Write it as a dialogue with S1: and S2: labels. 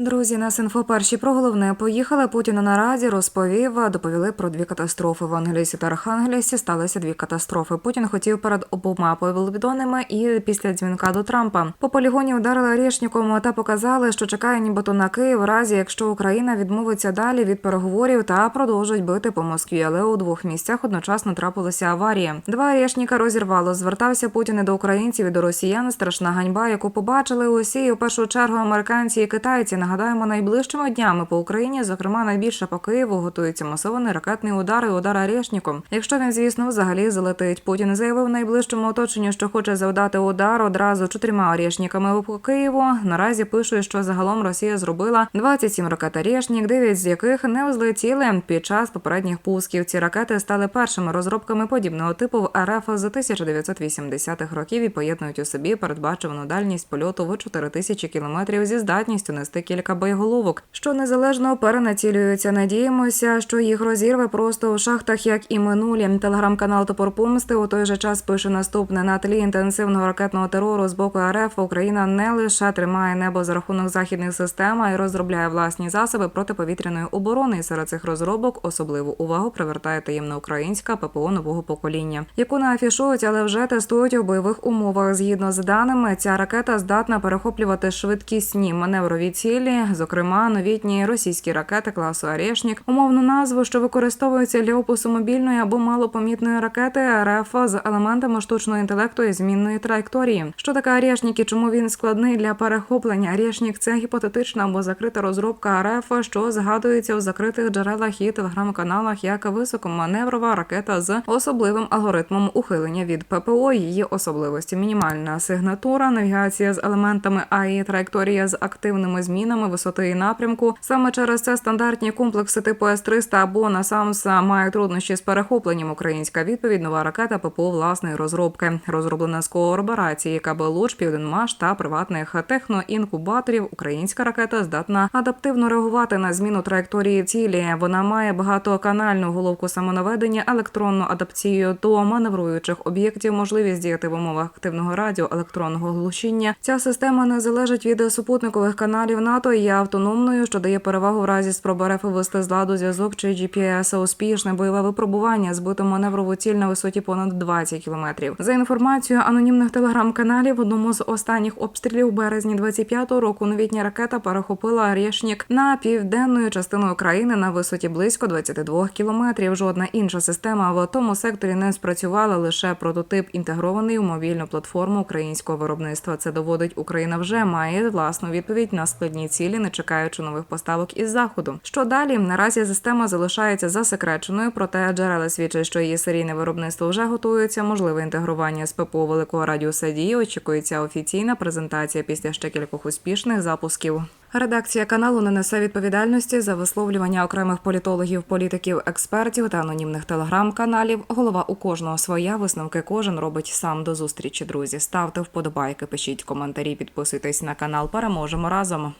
S1: Друзі, нас інфо перші про головне поїхали. Путін на нараді розповів, доповіли про дві катастрофи. В Ангелісі та Архангелісі сталися дві катастрофи. Путін хотів перед обома повідомленнями і після дзвінка до Трампа. По полігоні ударили Рєшніком та показали, що чекає нібито на Київ, в разі якщо Україна відмовиться далі від переговорів та продовжить бити по Москві. Але у двох місцях одночасно трапилася аварія. Два Рєшніка розірвало. Звертався Путін до українців і до росіян. Страшна ганьба, яку побачили усі. У першу чергу американці і китайці. Нагадаємо, найближчими днями по Україні, зокрема найбільше по Києву, готується масований ракетний удар і удар Арешніком. Якщо він, звісно, взагалі залетить. Путін заявив найближчому оточенню, що хоче завдати удар одразу чотирма Орешніками по Києву. Наразі пишуть, що загалом Росія зробила 27 ракет Орешнік, 9 з яких не взлетіли під час попередніх пусків. Ці ракети стали першими розробками подібного типу в РФ з 1980-х років і поєднують у собі передбачувану дальність польоту в 4 тисячі кілометрів зі здатністю нести кілька боєголовок, що незалежно перенацілюються. Надіємося, що їх розірве просто у шахтах, як і минулі. Телеграм-канал Топор Помсти у той же час пише наступне на тлі інтенсивного ракетного терору з боку РФ. Україна не лише тримає небо за рахунок західних систем, а й розробляє власні засоби протиповітряної оборони. І серед цих розробок особливу увагу привертає таємна українська ППО нового покоління, яку не афішують, але вже тестують у бойових умовах. Згідно з даними, ця ракета здатна перехоплювати швидкісні маневрові цілі, зокрема новітні російські ракети класу Арешнік, умовну назву, що використовується для опису мобільної або малопомітної ракети РФ з елементами штучного інтелекту і змінної траєкторії. Що таке Арешнік і чому він складний для перехоплення? Арешнік – це гіпотетична або закрита розробка РФ, що згадується у закритих джерелах і телеграм-каналах як високоманеврова ракета з особливим алгоритмом ухилення від ППО. Її особливості мінімальна сигнатура, навігація з елементами АІ, траєкторія з активними змінами висоти і напрямку. Саме через це стандартні комплекси типу С-300 або Насамса мають труднощі з перехопленням. Українська відповідь нова ракета ППО власної розробки, розроблена з коорборації КБ «Луч», Південмаш та приватних техноінкубаторів. Українська ракета здатна адаптивно реагувати на зміну траєкторії цілі. Вона має багатоканальну головку самонаведення, електронну адаптацію до маневруючих об'єктів, можливість діяти в умовах активного радіо, електронного глушіння. Ця система не залежить від супутникових каналів НАТО і є автономною, що дає перевагу в разі спроби РФ вивести з ладу зв'язок чи GPS. Успішне бойове випробування збито маневрову ціль на висоті понад 20 кілометрів. За інформацією анонімних телеграм-каналів, в одному з останніх обстрілів у березні 25-го року новітня ракета перехопила Решнік на південною частиною країни на висоті близько 22 кілометрів. Жодна інша система в тому секторі не спрацювала. Лише прототип інтегрований у мобільну платформу українського виробництва. Це доводить, Україна вже має власну відповідь на складні цілі, не чекаючи нових поставок із заходу. Що далі? Наразі система залишається засекреченою, проте джерела свідчать, що її серійне виробництво вже готується. Можливе інтегрування з ППО великого радіуса дії. Очікується офіційна презентація після ще кількох успішних запусків. Редакція каналу не несе відповідальності за висловлювання окремих політологів, політиків, експертів та анонімних телеграм-каналів. Голова у кожного своя висновки кожен робить сам до зустрічі. Друзі, ставте вподобайки, пишіть коментарі, підписуйтесь на канал. Переможемо разом.